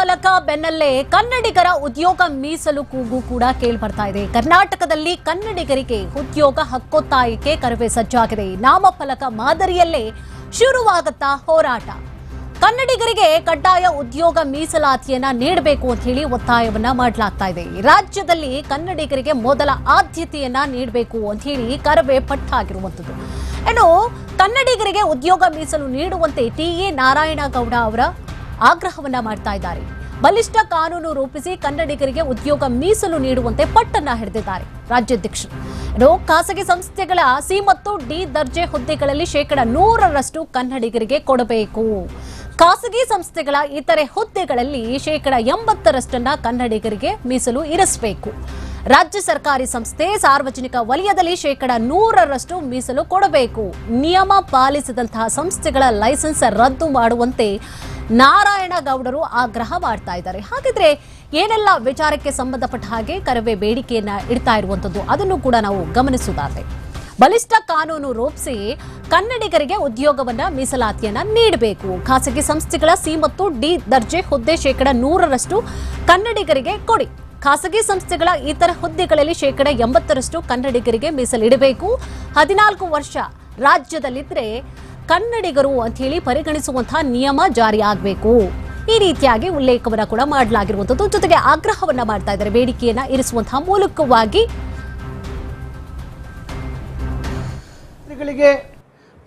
ನಾಮಫಲಕ ಬೆನ್ನಲ್ಲೇ ಕನ್ನಡಿಗರ ಉದ್ಯೋಗ ಮೀಸಲು ಕೂಗು ಕೂಡ ಕೇಳ್ಬರ್ತಾ ಇದೆ. ಕರ್ನಾಟಕದಲ್ಲಿ ಕನ್ನಡಿಗರಿಗೆ ಉದ್ಯೋಗ ಹಕ್ಕೊತ್ತಾಯಕ್ಕೆ ಕರವೇ ಸಜ್ಜಾಗಿದೆ. ನಾಮಫಲಕ ಮಾದರಿಯಲ್ಲೇ ಶುರುವಾಗುತ್ತಾ ಹೋರಾಟ. ಕನ್ನಡಿಗರಿಗೆ ಕಡ್ಡಾಯ ಉದ್ಯೋಗ ಮೀಸಲಾತಿಯನ್ನ ನೀಡಬೇಕು ಅಂತ ಹೇಳಿ ಒತ್ತಾಯವನ್ನ ಮಾಡಲಾಗ್ತಾ ಇದೆ. ರಾಜ್ಯದಲ್ಲಿ ಕನ್ನಡಿಗರಿಗೆ ಮೊದಲ ಆದ್ಯತೆಯನ್ನ ನೀಡಬೇಕು ಅಂತ ಹೇಳಿ ಕರವೇ ಪಟ್ಟಾಗಿರುವಂತದ್ದು ಇನ್ನು ಕನ್ನಡಿಗರಿಗೆ ಉದ್ಯೋಗ ಮೀಸಲು ನೀಡುವಂತೆ ಟಿ ಎ ನಾರಾಯಣಗೌಡ ಅವರ ಆಗ್ರಹವನ್ನ ಮಾಡ್ತಾ ಇದ್ದಾರೆ. ಬಲಿಷ್ಠ ಕಾನೂನು ರೂಪಿಸಿ ಕನ್ನಡಿಗರಿಗೆ ಉದ್ಯೋಗ ಮೀಸಲು ನೀಡುವಂತೆ ಪಟ್ಟನ್ನ ಹಿಡಿದಿದ್ದಾರೆ ರಾಜ್ಯಾಧ್ಯಕ್ಷರು. ಖಾಸಗಿ ಸಂಸ್ಥೆಗಳ ಸಿ ಮತ್ತು ಡಿ ದರ್ಜೆ ಹುದ್ದೆಗಳಲ್ಲಿ ಶೇಕಡ ನೂರರಷ್ಟು ಕನ್ನಡಿಗರಿಗೆ ಕೊಡಬೇಕು. ಖಾಸಗಿ ಸಂಸ್ಥೆಗಳ ಇತರೆ ಹುದ್ದೆಗಳಲ್ಲಿ ಶೇಕಡ ಎಂಬತ್ತರಷ್ಟನ್ನ ಕನ್ನಡಿಗರಿಗೆ ಮೀಸಲು ಇರಿಸಬೇಕು. ರಾಜ್ಯ ಸರ್ಕಾರಿ ಸಂಸ್ಥೆ ಸಾರ್ವಜನಿಕ ವಲಯದಲ್ಲಿ ಶೇಕಡ ನೂರರಷ್ಟು ಮೀಸಲು ಕೊಡಬೇಕು. ನಿಯಮ ಪಾಲಿಸಿದಂತಹ ಸಂಸ್ಥೆಗಳ ಲೈಸೆನ್ಸ್ ರದ್ದು ಮಾಡುವಂತೆ ನಾರಾಯಣಗೌಡರು ಆಗ್ರಹ ಮಾಡ್ತಾ ಇದ್ದಾರೆ. ಹಾಗಿದ್ರೆ ಏನೆಲ್ಲ ವಿಚಾರಕ್ಕೆ ಸಂಬಂಧಪಟ್ಟ ಹಾಗೆ ಕರವೇ ಬೇಡಿಕೆಯನ್ನ ಇಡ್ತಾ ಇರುವಂತದ್ದು ಅದನ್ನು ಕೂಡ ನಾವು ಗಮನಿಸುವುದಾದ್ರೆ, ಬಲಿಷ್ಠ ಕಾನೂನು ರೂಪಿಸಿ ಕನ್ನಡಿಗರಿಗೆ ಉದ್ಯೋಗವನ್ನ ಮೀಸಲಾತಿಯನ್ನ ನೀಡಬೇಕು. ಖಾಸಗಿ ಸಂಸ್ಥೆಗಳ ಸಿ ಮತ್ತು ಡಿ ದರ್ಜೆ ಹುದ್ದೆ ಶೇಕಡ ನೂರರಷ್ಟು ಕನ್ನಡಿಗರಿಗೆ ಕೊಡಿ. ಖಾಸಗಿ ಸಂಸ್ಥೆಗಳ ಇತರ ಹುದ್ದೆಗಳಲ್ಲಿ ಶೇಕಡ ಎಂಬತ್ತರಷ್ಟು ಕನ್ನಡಿಗರಿಗೆ ಮೀಸಲಿಡಬೇಕು. ಹದಿನಾಲ್ಕು ವರ್ಷ ರಾಜ್ಯದಲ್ಲಿದ್ದರೆ ಕನ್ನಡಿಗರು ಅಂತ ಹೇಳಿ ಪರಿಗಣಿಸುವಂತಹ ನಿಯಮ ಜಾರಿಯಾಗಬೇಕು ಈ ರೀತಿಯಾಗಿ ಉಲ್ಲೇಖವನ್ನು ಕೂಡ ಮಾಡಲಾಗಿರುವಂಥದ್ದು. ಜೊತೆಗೆ ಆಗ್ರಹವನ್ನ ಮಾಡ್ತಾ ಇದ್ದಾರೆ. ಬೇಡಿಕೆಯನ್ನ ಇರಿಸುವಂತಹ ಮೂಲಕವಾಗಿ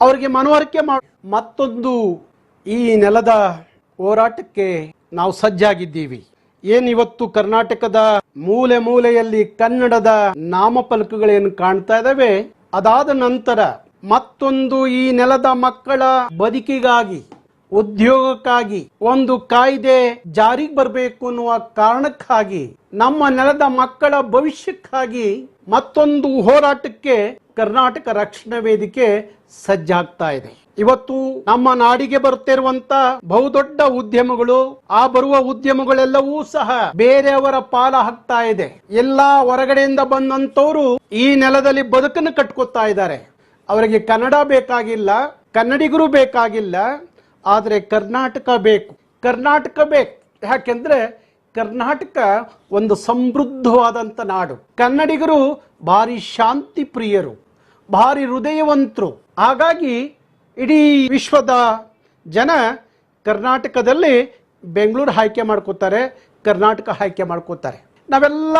ಅವರಿಗೆ ಮನವರಿಕೆ ಮತ್ತೊಂದು ಈ ನೆಲದ ಹೋರಾಟಕ್ಕೆ ನಾವು ಸಜ್ಜಾಗಿದ್ದೀವಿ. ಏನಿವತ್ತು ಕರ್ನಾಟಕದ ಮೂಲೆ ಮೂಲೆಯಲ್ಲಿ ಕನ್ನಡದ ನಾಮಫಲಕಗಳೇನು ಕಾಣ್ತಾ ಇದಾವೆ? ಅದಾದ ನಂತರ ಮತ್ತೊಂದು ಈ ನೆಲದ ಮಕ್ಕಳ ಬದುಕಿಗಾಗಿ, ಉದ್ಯೋಗಕ್ಕಾಗಿ, ಒಂದು ಕಾಯ್ದೆ ಜಾರಿಗೆ ಬರಬೇಕು ಅನ್ನುವ ಕಾರಣಕ್ಕಾಗಿ, ನಮ್ಮ ನೆಲದ ಮಕ್ಕಳ ಭವಿಷ್ಯಕ್ಕಾಗಿ ಮತ್ತೊಂದು ಹೋರಾಟಕ್ಕೆ ಕರ್ನಾಟಕ ರಕ್ಷಣಾ ವೇದಿಕೆ ಸಜ್ಜಾಗ್ತಾ ಇದೆ. ಇವತ್ತು ನಮ್ಮ ನಾಡಿಗೆ ಬರುತ್ತಿರುವಂತ ಬಹುದೊಡ್ಡ ಉದ್ಯಮಗಳು, ಆ ಬರುವ ಉದ್ಯಮಗಳೆಲ್ಲವೂ ಸಹ ಬೇರೆಯವರ ಪಾಲ ಹಾಕ್ತಾ ಇದೆ. ಎಲ್ಲಾ ಹೊರಗಡೆಯಿಂದ ಬಂದಂತವರು ಈ ನೆಲದಲ್ಲಿ ಬದುಕನ್ನು ಕಟ್ಕೊತಾ ಇದ್ದಾರೆ. ಅವರಿಗೆ ಕನ್ನಡ ಬೇಕಾಗಿಲ್ಲ, ಕನ್ನಡಿಗರು ಬೇಕಾಗಿಲ್ಲ, ಆದರೆ ಕರ್ನಾಟಕ ಬೇಕು. ಕರ್ನಾಟಕ ಬೇಕು. ಯಾಕೆಂದ್ರೆ ಕರ್ನಾಟಕ ಒಂದು ಸಮೃದ್ಧವಾದಂಥ ನಾಡು. ಕನ್ನಡಿಗರು ಭಾರಿ ಶಾಂತಿ ಪ್ರಿಯರು ಭಾರಿ ಹೃದಯವಂತರು. ಹಾಗಾಗಿ ಇಡೀ ವಿಶ್ವದ ಜನ ಕರ್ನಾಟಕದಲ್ಲಿ ಬೆಂಗಳೂರು ಆಯ್ಕೆ ಮಾಡ್ಕೋತಾರೆ, ಕರ್ನಾಟಕ ಆಯ್ಕೆ ಮಾಡ್ಕೋತಾರೆ. ನಾವೆಲ್ಲ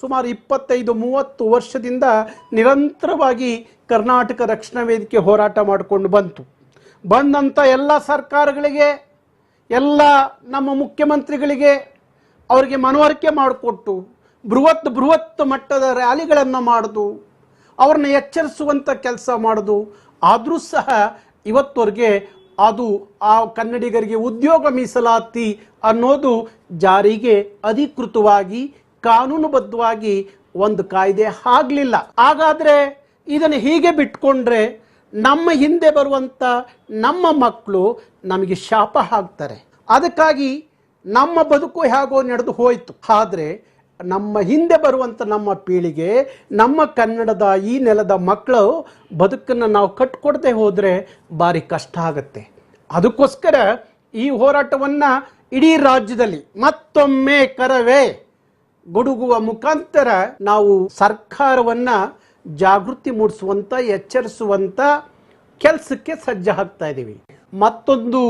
ಸುಮಾರು ಇಪ್ಪತ್ತೈದು, ಮೂವತ್ತು ವರ್ಷದಿಂದ ನಿರಂತರವಾಗಿ ಕರ್ನಾಟಕ ರಕ್ಷಣಾ ವೇದಿಕೆ ಹೋರಾಟ ಮಾಡಿಕೊಂಡು ಬಂತು. ಬಂದಂಥ ಎಲ್ಲ ಸರ್ಕಾರಗಳಿಗೆ, ಎಲ್ಲ ನಮ್ಮ ಮುಖ್ಯಮಂತ್ರಿಗಳಿಗೆ ಅವರಿಗೆ ಮನವರಿಕೆ ಮಾಡಿಕೊಟ್ಟು, ಬೃಹತ್ ಬೃಹತ್ ಮಟ್ಟದ ರ್ಯಾಲಿಗಳನ್ನು ಮಾಡೋದು ಅವ್ರನ್ನ ಎಚ್ಚರಿಸುವಂಥ ಕೆಲಸ ಮಾಡೋದು. ಆದರೂ ಸಹ ಇವತ್ತವರೆಗೆ ಅದು ಆ ಕನ್ನಡಿಗರಿಗೆ ಉದ್ಯೋಗ ಮೀಸಲಾತಿ ಅನ್ನೋದು ಜಾರಿಗೆ ಅಧಿಕೃತವಾಗಿ, ಕಾನೂನುಬದ್ಧವಾಗಿ ಒಂದು ಕಾಯ್ದೆ ಆಗಲಿಲ್ಲ. ಹಾಗಾದರೆ ಇದನ್ನು ಹೀಗೆ ಬಿಟ್ಕೊಂಡ್ರೆ ನಮ್ಮ ಹಿಂದೆ ಬರುವಂಥ ನಮ್ಮ ಮಕ್ಕಳು ನಮಗೆ ಶಾಪ ಹಾಕ್ತಾರೆ. ಅದಕ್ಕಾಗಿ ನಮ್ಮ ಬದುಕು ಹೇಗೋ ನಡೆದು ಹೋಯಿತು. ಆದರೆ ನಮ್ಮ ಹಿಂದೆ ಬರುವಂಥ ನಮ್ಮ ಪೀಳಿಗೆ, ನಮ್ಮ ಕನ್ನಡದ ಈ ನೆಲದ ಮಕ್ಕಳು ಬದುಕನ್ನು ನಾವು ಕಟ್ಕೊಡದೆ ಹೋದರೆ ಭಾರಿ ಕಷ್ಟ ಆಗುತ್ತೆ. ಅದಕ್ಕೋಸ್ಕರ ಈ ಹೋರಾಟವನ್ನು ಇಡೀ ರಾಜ್ಯದಲ್ಲಿ ಮತ್ತೊಮ್ಮೆ ಕರವೇ ಗುಡುಗುವ ಮುಖಾಂತರ ನಾವು ಸರ್ಕಾರವನ್ನ ಜಾಗೃತಿ ಮೂಡಿಸುವಂತ, ಎಚ್ಚರಿಸುವಂತ ಕೆಲಸಕ್ಕೆ ಸಜ್ಜಾಗ್ತಾ ಇದ್ದೀವಿ ಮತ್ತೊಂದು